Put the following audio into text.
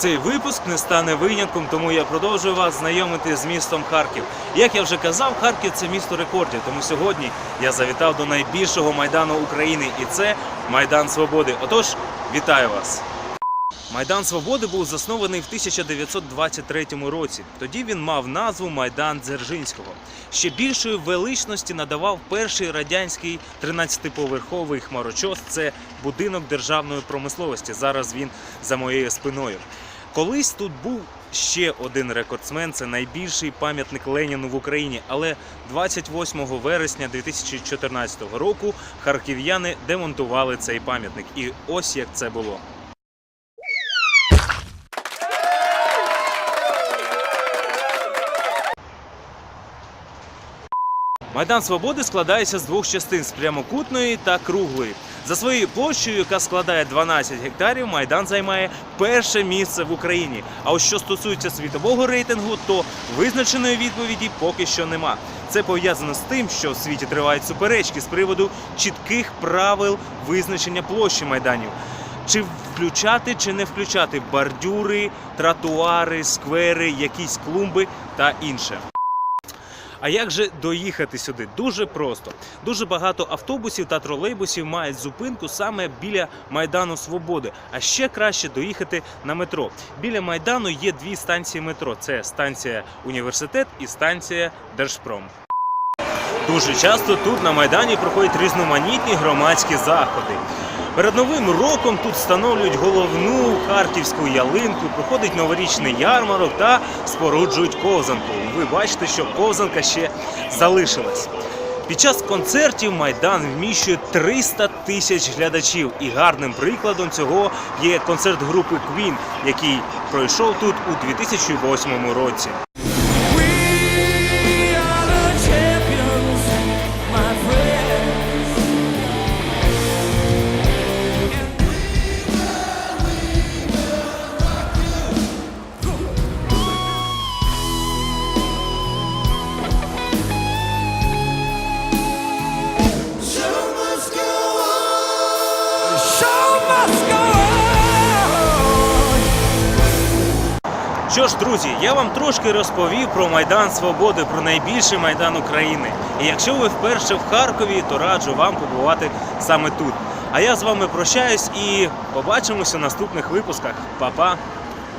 Цей випуск не стане винятком, тому я продовжую вас знайомити з містом Харків. Як я вже казав, Харків це місто рекордів. Тому сьогодні я завітав до найбільшого майдану України, і це Майдан Свободи. Отож, вітаю вас! Майдан Свободи був заснований в 1923 році. Тоді він мав назву Майдан Дзержинського. Ще більшої величності надавав перший радянський 13-поверховий хмарочос. Це будинок державної промисловості. Зараз він за моєю спиною. Колись тут був ще один рекордсмен. Це найбільший пам'ятник Леніну в Україні. Але 28 вересня 2014 року харків'яни демонтували цей пам'ятник. І ось як це було. Майдан Свободи складається з двох частин з прямокутної та круглої. За своєю площею, яка складає 12 гектарів, майдан займає перше місце в Україні. А ось що стосується світового рейтингу, то визначеної відповіді поки що нема. Це пов'язано з тим, що в світі тривають суперечки з приводу чітких правил визначення площі майданів. Чи включати, чи не включати бордюри, тротуари, сквери, якісь клумби та інше. А як же доїхати сюди? Дуже просто. Дуже багато автобусів та тролейбусів мають зупинку саме біля Майдану Свободи. А ще краще доїхати на метро. Біля Майдану є дві станції метро: це станція Університет і станція Держпром. Дуже часто тут на Майдані проходять різноманітні громадські заходи. Перед новим роком тут встановлюють головну харківську ялинку, проходить новорічний ярмарок та споруджують ковзанку. Ви бачите, що ковзанка ще залишилась. Під час концертів Майдан вміщує 300 тисяч глядачів, і гарним прикладом цього є концерт групи Queen, який пройшов тут у 2008 році. Що ж, друзі, я вам трошки розповів про Майдан Свободи, про найбільший майдан України. І якщо ви вперше в Харкові, то раджу вам побувати саме тут. А я з вами прощаюсь і побачимося в наступних випусках. Па-па!